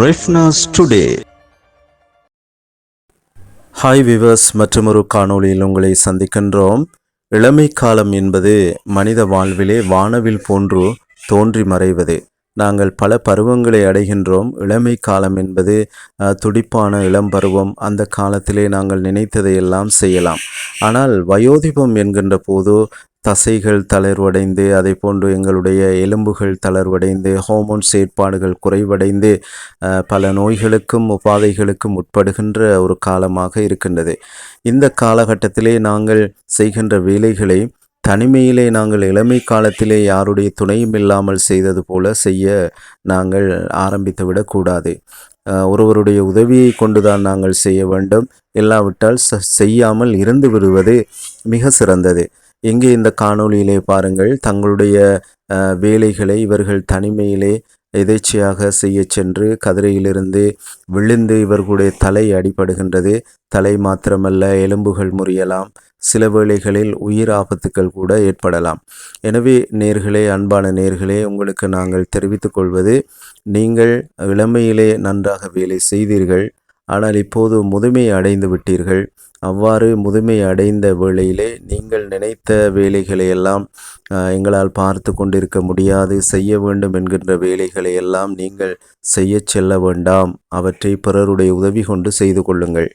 ரெஃப்னாஸ் today hi viewers மற்றொரு காணொளியில் உங்களை சந்திக்கின்றோம். இளமை காலம் என்பது மனித வாழ்விலே வானவில் போன்று தோன்றி மறைவது. நாங்கள் பல பருவங்களை அடைகின்றோம். இளமை காலம் என்பது துடிப்பான இளம் பருவம். அந்த காலத்திலே நாங்கள் நினைத்ததையெல்லாம் செய்யலாம். ஆனால் வயோதிபம் என்கின்ற போது தசைகள் தளர்வடைந்து அதை போன்று எங்களுடைய எலும்புகள் தளர்வடைந்து ஹோமோன் செயற்பாடுகள் குறைவடைந்து பல நோய்களுக்கும் உபாதைகளுக்கும் உட்படுகின்ற ஒரு காலமாக இருக்கின்றது. இந்த காலகட்டத்திலே நாங்கள் செய்கின்ற வேலைகளை தனிமையிலே நாங்கள் இளமை காலத்திலே யாருடைய துணையும் இல்லாமல் செய்தது போல செய்ய நாங்கள் ஆரம்பித்து விடக்கூடாது. ஒருவருடைய உதவியை கொண்டுதான் நாங்கள் செய்ய வேண்டும். இல்லாவிட்டால் செய்யாமல் இருந்து விடுவது மிக சிறந்தது. இங்கே இந்த காணொளியிலே பாருங்கள் தங்களுடைய வேலைகளை இவர்கள் தனிமையிலே எதேச்சையாக செய்ய சென்று கதிரையிலிருந்து விழுந்து இவர்களுடைய தலை அடிபடுகின்றது. தலை மாத்திரமல்ல எலும்புகள் முறியலாம். சில வேளைகளில் உயிர் ஆபத்துக்கள் கூட ஏற்படலாம். எனவே நேர்களே அன்பான நேர்களே உங்களுக்கு நாங்கள் தெரிவித்துக் கொள்வது நீங்கள் இளமையிலே நன்றாக வேலை செய்தீர்கள். ஆனால் இப்போது முதுமை அடைந்து விட்டீர்கள். அவ்வாறு முதுமை அடைந்த வேளையிலே நீங்கள் நினைத்த வேலைகளை எல்லாம் எங்களால் பார்த்து கொண்டிருக்க முடியாது. செய்ய வேண்டும் என்கின்ற வேலைகளை எல்லாம் நீங்கள் செய்யச் செல்ல வேண்டாம். அவற்றை பிறருடைய உதவி கொண்டு செய்து கொள்ளுங்கள்.